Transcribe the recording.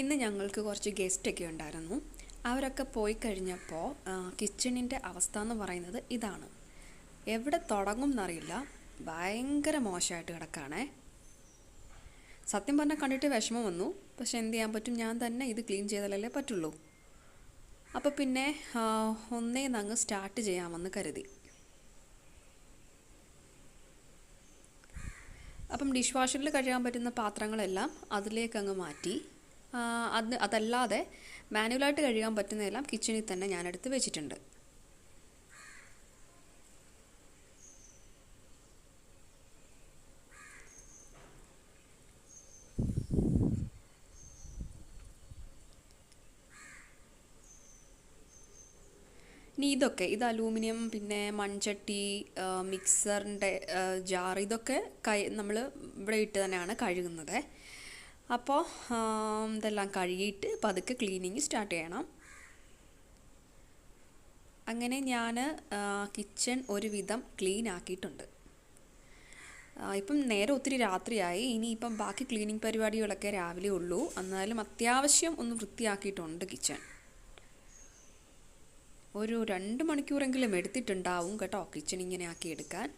ഇന്ന് ഞങ്ങൾക്ക് കുറച്ച് ഗസ്റ്റൊക്കെ ഉണ്ടായിരുന്നു. അവരൊക്കെ പോയി കഴിഞ്ഞപ്പോൾ കിച്ചണിന്റെ അവസ്ഥ എന്ന് പറയുന്നത് ഇതാണ്. എവിടെ തുടങ്ങും എന്നറിയില്ല. ഭയങ്കര മോശമായിട്ട് കിടക്കുകയാണേ സത്യം പറഞ്ഞാൽ കണ്ടിട്ട് വിഷമം വന്നു. പക്ഷെ എന്ത് ചെയ്യാൻ പറ്റും? ഞാൻ തന്നെ ഇത് ക്ലീൻ ചെയ്താലല്ലേ പറ്റുള്ളൂ. അപ്പോൾ പിന്നെ ഒന്നേ അങ്ങ് സ്റ്റാർട്ട് ചെയ്യാമെന്ന് കരുതി. അപ്പം ഡിഷ് വാഷറിൽ കഴുകാൻ പറ്റുന്ന പാത്രങ്ങളെല്ലാം അതിലേക്ക് അങ്ങ് മാറ്റി. അത് അതല്ലാതെ മാനുവലായിട്ട് കഴുകാൻ പറ്റുന്നതെല്ലാം കിച്ചണിൽ തന്നെ ഞാനെടുത്ത് വെച്ചിട്ടുണ്ട്. ഇനി ഇതൊക്കെ ഇത് അലൂമിനിയം പിന്നെ മൺചട്ടി മിക്സറിന്റെ ജാർ ഇതൊക്കെ കൈ നമ്മൾ ഇവിടെ ഇട്ട് തന്നെയാണ് കഴുകുന്നത്. അപ്പോൾ ഇതെല്ലാം കഴുകിയിട്ട് പതുക്കെ ക്ലീനിങ് സ്റ്റാർട്ട് ചെയ്യണം. അങ്ങനെ ഞാൻ കിച്ചൺ ഒരുവിധം ക്ലീൻ ആക്കിയിട്ടുണ്ട്. ഇപ്പം നേരെ ഒത്തിരി രാത്രിയായി. ഇനിയിപ്പം ബാക്കി ക്ലീനിങ് പരിപാടികളൊക്കെ രാവിലെ ഉള്ളൂ. എന്നാലും അത്യാവശ്യം ഒന്ന് വൃത്തിയാക്കിയിട്ടുണ്ട് കിച്ചൺ. ഒരു രണ്ട് മണിക്കൂറെങ്കിലും എടുത്തിട്ടുണ്ടാവും കേട്ടോ കിച്ചൺ ഇങ്ങനെ ആക്കി എടുക്കാൻ.